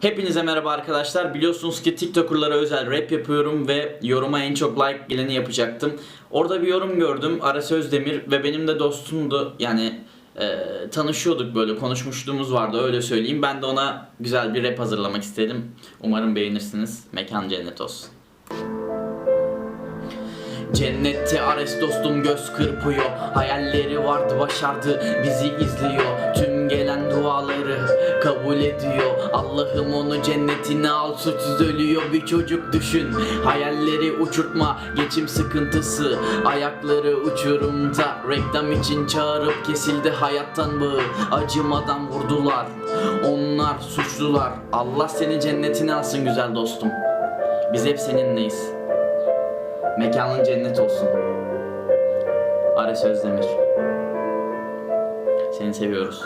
Hepinize merhaba arkadaşlar. Biliyorsunuz ki TikToker'lara özel rap yapıyorum ve yoruma en çok like geleni yapacaktım. Orada bir yorum gördüm. Aras Özdemir ve benim de dostumdu. Yani e, tanışıyorduk böyle konuşmuşluğumuz vardı öyle söyleyeyim. Ben de ona güzel bir rap hazırlamak istedim. Umarım beğenirsiniz. Mekan cennet olsun. Cennette Ares dostum göz kırpıyor Hayalleri vardı başardı bizi izliyor Tüm kabul ediyor. Allah'ım onu cennetine al suçsuz ölüyor. Bir çocuk düşün Hayalleri uçurtma. Geçim sıkıntısı Ayakları uçurumda. Reklam için çağırıp kesildi hayattan bağı Acımadan vurdular onlar suçlular. Allah seni cennetine alsın güzel dostum. Biz hep seninleyiz. Mekanın cennet olsun. Ares Özdemir. Seni seviyoruz.